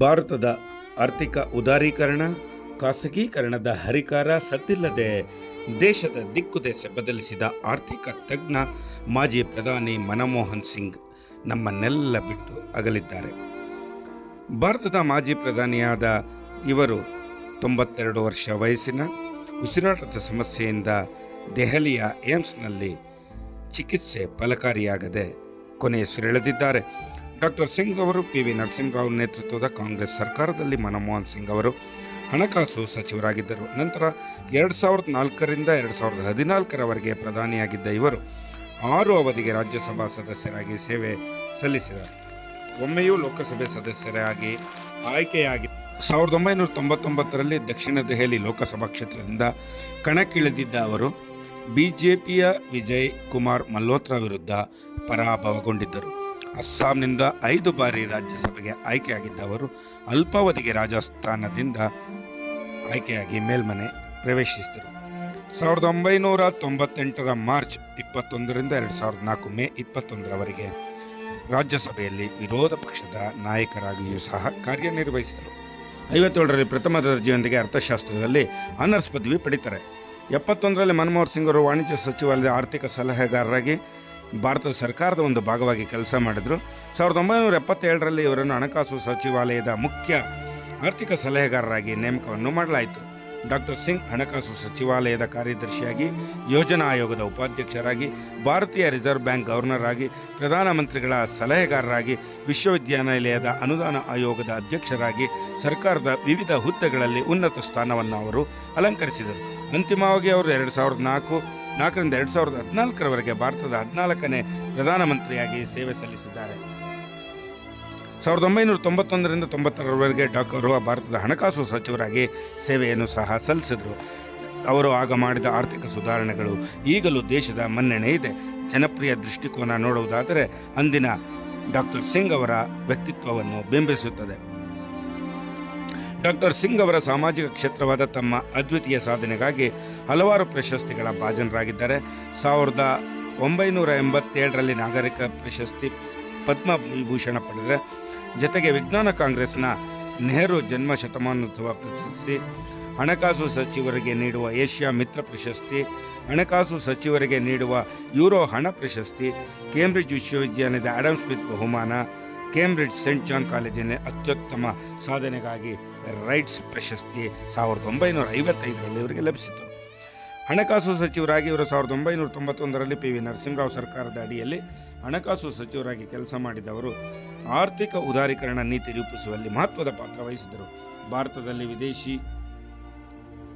ಭಾರತದ ಆರ್ಥಿಕ ಉದಾರೀಕರಣ, ಖಾಸಗೀಕರಣದ ಹರಿಕಾರ ಸದ್ದಿಲ್ಲದೆ ದೇಶದ ದಿಕ್ಕು ದೆಸೆ ಬದಲಿಸಿದ ಆರ್ಥಿಕ ತಜ್ಞ ಮಾಜಿ ಪ್ರಧಾನಿ ಮನಮೋಹನ್ ಸಿಂಗ್ ನಮ್ಮನ್ನೆಲ್ಲ ಬಿಟ್ಟು ಅಗಲಿದ್ದಾರೆ. ಭಾರತದ ಮಾಜಿ ಪ್ರಧಾನಿಯಾದ ಇವರು ತೊಂಬತ್ತೆರಡು ವರ್ಷ ವಯಸ್ಸಿನ ಉಸಿರಾಟದ ಸಮಸ್ಯೆಯಿಂದ ದೆಹಲಿಯ ಏಮ್ಸ್ನಲ್ಲಿ ಚಿಕಿತ್ಸೆ ಫಲಕಾರಿಯಾಗದೆ ಕೊನೆಯುಸಿರೆಳೆದಿದ್ದಾರೆ. ಡಾಕ್ಟರ್ ಸಿಂಗ್ ಅವರು ಪಿ ವಿ ನರಸಿಂಹರಾವ್ ನೇತೃತ್ವದ ಕಾಂಗ್ರೆಸ್ ಸರ್ಕಾರದಲ್ಲಿ ಮನಮೋಹನ್ ಸಿಂಗ್ ಅವರು ಹಣಕಾಸು ಸಚಿವರಾಗಿದ್ದರು. ನಂತರ ಎರಡು ಸಾವಿರದ ನಾಲ್ಕರಿಂದ ಎರಡು ಸಾವಿರದ ಹದಿನಾಲ್ಕರವರೆಗೆ ಪ್ರಧಾನಿಯಾಗಿದ್ದ ಇವರು ಆರು ಅವಧಿಗೆ ರಾಜ್ಯಸಭಾ ಸದಸ್ಯರಾಗಿ ಸೇವೆ ಸಲ್ಲಿಸಿದರು. ಒಮ್ಮೆಯೂ ಲೋಕಸಭೆ ಸದಸ್ಯರಾಗಿ ಆಯ್ಕೆಯಾಗಿ ಸಾವಿರದ ಒಂಬೈನೂರ ತೊಂಬತ್ತೊಂಬತ್ತರಲ್ಲಿ ದಕ್ಷಿಣ ದೆಹಲಿ ಲೋಕಸಭಾ ಕ್ಷೇತ್ರದಿಂದ ಕಣಕ್ಕಿಳಿದಿದ್ದ ಅವರು ಬಿಜೆಪಿಯ ವಿಜಯ್ ಕುಮಾರ್ ಮಲ್ಹೋತ್ರಾ ವಿರುದ್ಧ ಪರಾಭವಗೊಂಡಿದ್ದರು. ಅಸ್ಸಾಂನಿಂದ ಐದು ಬಾರಿ ರಾಜ್ಯಸಭೆಗೆ ಆಯ್ಕೆಯಾಗಿದ್ದವರು ಅಲ್ಪಾವಧಿಗೆ ರಾಜಸ್ಥಾನದಿಂದ ಆಯ್ಕೆಯಾಗಿ ಮೇಲ್ಮನೆ ಪ್ರವೇಶಿಸಿದರು. ಸಾವಿರದ ಒಂಬೈನೂರ ತೊಂಬತ್ತೆಂಟರ ಮಾರ್ಚ್ ಇಪ್ಪತ್ತೊಂದರಿಂದ ಎರಡು ಸಾವಿರದ ನಾಲ್ಕು ಮೇ ಇಪ್ಪತ್ತೊಂದರವರೆಗೆ ರಾಜ್ಯಸಭೆಯಲ್ಲಿ ವಿರೋಧ ಪಕ್ಷದ ನಾಯಕರಾಗಿಯೂ ಸಹ ಕಾರ್ಯನಿರ್ವಹಿಸಿದರು. ಐವತ್ತೇಳರಲ್ಲಿ ಪ್ರಥಮ ದರ್ಜೆಯೊಂದಿಗೆ ಅರ್ಥಶಾಸ್ತ್ರದಲ್ಲಿ ಆನರ್ಸ್ ಪದವಿ ಪಡಿತಾರೆ. ಎಪ್ಪತ್ತೊಂದರಲ್ಲಿ ಮನಮೋಹನ್ ಸಿಂಗ್ ಅವರು ವಾಣಿಜ್ಯ ಸಚಿವಾಲಯದ ಆರ್ಥಿಕ ಸಲಹೆಗಾರರಾಗಿ ಭಾರತ ಸರ್ಕಾರದ ಒಂದು ಭಾಗವಾಗಿ ಕೆಲಸ ಮಾಡಿದರು. ಸಾವಿರದ ಒಂಬೈನೂರ ಎಪ್ಪತ್ತೇಳರಲ್ಲಿ ಇವರನ್ನು ಹಣಕಾಸು ಸಚಿವಾಲಯದ ಮುಖ್ಯ ಆರ್ಥಿಕ ಸಲಹೆಗಾರರಾಗಿ ನೇಮಕವನ್ನು ಮಾಡಲಾಯಿತು. ಡಾಕ್ಟರ್ ಸಿಂಗ್ ಹಣಕಾಸು ಸಚಿವಾಲಯದ ಕಾರ್ಯದರ್ಶಿಯಾಗಿ, ಯೋಜನಾ ಆಯೋಗದ ಉಪಾಧ್ಯಕ್ಷರಾಗಿ, ಭಾರತೀಯ ರಿಸರ್ವ್ ಬ್ಯಾಂಕ್ ಗವರ್ನರ್ ಆಗಿ, ಪ್ರಧಾನಮಂತ್ರಿಗಳ ಸಲಹೆಗಾರರಾಗಿ, ವಿಶ್ವವಿದ್ಯಾನಿಲಯದ ಅನುದಾನ ಆಯೋಗದ ಅಧ್ಯಕ್ಷರಾಗಿ, ಸರ್ಕಾರದ ವಿವಿಧ ಹುದ್ದೆಗಳಲ್ಲಿ ಉನ್ನತ ಸ್ಥಾನವನ್ನು ಅವರು ಅಲಂಕರಿಸಿದರು. ಅಂತಿಮವಾಗಿ ಅವರು ಎರಡು ಸಾವಿರದ ನಾಲ್ಕು ನಾಲ್ಕರಿಂದ ಎರಡು ಸಾವಿರದ ಹದಿನಾಲ್ಕರವರೆಗೆ ಭಾರತದ ಹದಿನಾಲ್ಕನೇ ಪ್ರಧಾನಮಂತ್ರಿಯಾಗಿ ಸೇವೆ ಸಲ್ಲಿಸಿದ್ದಾರೆ. ಸಾವಿರದ ಒಂಬೈನೂರ ತೊಂಬತ್ತೊಂದರಿಂದ ತೊಂಬತ್ತರವರೆಗೆ ಡಾಕ್ಟರ್ ಅವರು ಭಾರತದ ಹಣಕಾಸು ಸಚಿವರಾಗಿ ಸೇವೆಯನ್ನು ಸಹ ಸಲ್ಲಿಸಿದರು. ಅವರು ಆಗ ಮಾಡಿದ ಆರ್ಥಿಕ ಸುಧಾರಣೆಗಳು ಈಗಲೂ ದೇಶದ ಮನ್ನಣೆ ಇದೆ. ಜನಪ್ರಿಯ ದೃಷ್ಟಿಕೋನ ನೋಡುವುದಾದರೆ ಅಂದಿನ ಡಾಕ್ಟರ್ ಸಿಂಗ್ ಅವರ ವ್ಯಕ್ತಿತ್ವವನ್ನು ಬಿಂಬಿಸುತ್ತದೆ ಡಾಕ್ಟರ್ ಸಿಂಗ್ ಅವರ ಸಾಮಾಜಿಕ ಕ್ಷೇತ್ರವಾದ ತಮ್ಮ ಅದ್ವಿತೀಯ ಸಾಧನೆಗಾಗಿ ಹಲವಾರು ಪ್ರಶಸ್ತಿಗಳ ಭಾಜನರಾಗಿದ್ದಾರೆ. ಸಾವಿರದ ಒಂಬೈನೂರ ಎಂಬತ್ತೇಳರಲ್ಲಿ ನಾಗರಿಕ ಪ್ರಶಸ್ತಿ ಪದ್ಮವಿಭೂಷಣ ಪಡೆದರೆ ಜೊತೆಗೆ ವಿಜ್ಞಾನ ಕಾಂಗ್ರೆಸ್ನ ನೆಹರು ಜನ್ಮ ಶತಮಾನೋತ್ಸವ ಪ್ರಶಸ್ತಿ, ಹಣಕಾಸು ಸಚಿವರಿಗೆ ನೀಡುವ ಏಷ್ಯಾ ಮಿತ್ರ ಪ್ರಶಸ್ತಿ, ಹಣಕಾಸು ಸಚಿವರಿಗೆ ನೀಡುವ ಯೂರೋ ಹಣ ಪ್ರಶಸ್ತಿ ಕೇಂಬ್ರಿಡ್ಜ್ ವಿಶ್ವವಿದ್ಯಾಲಯದ ಆಡಮ್ ಸ್ಮಿತ್ ಬಹುಮಾನ ಕೇಂಬ್ರಿಡ್ಜ್ ಸೆಂಟ್ ಜಾನ್ ಕಾಲೇಜಿನ ಅತ್ಯುತ್ತಮ ಸಾಧನೆಗಾಗಿ ರೈಟ್ಸ್ ಪ್ರಶಸ್ತಿ ಸಾವಿರದ ಒಂಬೈನೂರ ಐವತ್ತೈದರಲ್ಲಿ ಇವರಿಗೆ ಲಭಿಸಿತು. ಹಣಕಾಸು ಸಚಿವರಾಗಿ ಇವರು ಸಾವಿರದ ಒಂಬೈನೂರ ತೊಂಬತ್ತೊಂದರಲ್ಲಿ ಪಿ ವಿ ನರಸಿಂಹರಾವ್ ಸರ್ಕಾರದ ಅಡಿಯಲ್ಲಿ ಹಣಕಾಸು ಸಚಿವರಾಗಿ ಕೆಲಸ ಮಾಡಿದವರು ಆರ್ಥಿಕ ಉದಾರೀಕರಣ ನೀತಿ ರೂಪಿಸುವಲ್ಲಿ ಮಹತ್ವದ ಪಾತ್ರ ವಹಿಸಿದರು. ಭಾರತದಲ್ಲಿ ವಿದೇಶಿ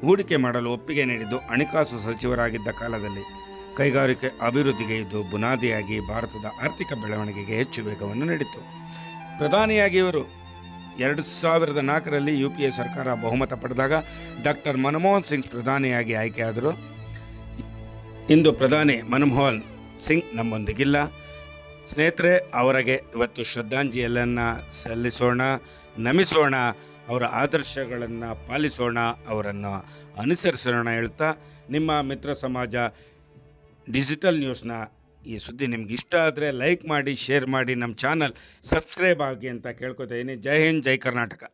ಹೂಡಿಕೆ ಮಾಡಲು ಒಪ್ಪಿಗೆ ನೀಡಿದ್ದು ಹಣಕಾಸು ಸಚಿವರಾಗಿದ್ದ ಕಾಲದಲ್ಲಿ. ಕೈಗಾರಿಕೆ ಅಭಿವೃದ್ಧಿಗೆ ಇದು ಬುನಾದಿಯಾಗಿ ಭಾರತದ ಆರ್ಥಿಕ ಬೆಳವಣಿಗೆಗೆ ಹೆಚ್ಚು ವೇಗವನ್ನು ನೀಡಿತು ಪ್ರಧಾನಿಯಾಗಿ ಇವರು ಎರಡು ಸಾವಿರದ ನಾಲ್ಕರಲ್ಲಿ ಯು ಪಿ ಎ ಸರ್ಕಾರ ಬಹುಮತ ಪಡೆದಾಗ ಡಾಕ್ಟರ್ ಮನಮೋಹನ್ ಸಿಂಗ್ ಪ್ರಧಾನಿಯಾಗಿ ಆಯ್ಕೆಯಾದರು. ಇಂದು ಪ್ರಧಾನಿ ಮನಮೋಹನ್ ಸಿಂಗ್ ನಮ್ಮೊಂದಿಗಿಲ್ಲ. ಸ್ನೇಹಿತರೆ, ಅವರಿಗೆ ಇವತ್ತು ಶ್ರದ್ಧಾಂಜಲಿಯನ್ನು ಸಲ್ಲಿಸೋಣ, ನಮಿಸೋಣ, ಅವರ ಆದರ್ಶಗಳನ್ನು ಪಾಲಿಸೋಣ, ಅವರನ್ನು ಅನುಸರಿಸೋಣ ಹೇಳ್ತಾ ನಿಮ್ಮ ಮಿತ್ರ ಸಮಾಜ ಡಿಜಿಟಲ್ ನ್ಯೂಸ್ನ ಈ ಸುದ್ದಿ ನಿಮ್ಗೆ ಇಷ್ಟ ಆದರೆ ಲೈಕ್ ಮಾಡಿ ಶೇರ್ ಮಾಡಿ ನಮ್ಮ ಚಾನಲ್ ಸಬ್ಸ್ಕ್ರೈಬ್ ಆಗಿ ಅಂತ ಕೇಳ್ಕೊತಾ ಇದ್ದೀನಿ ಜೈ ಹಿಂದ್, ಜೈ ಕರ್ನಾಟಕ.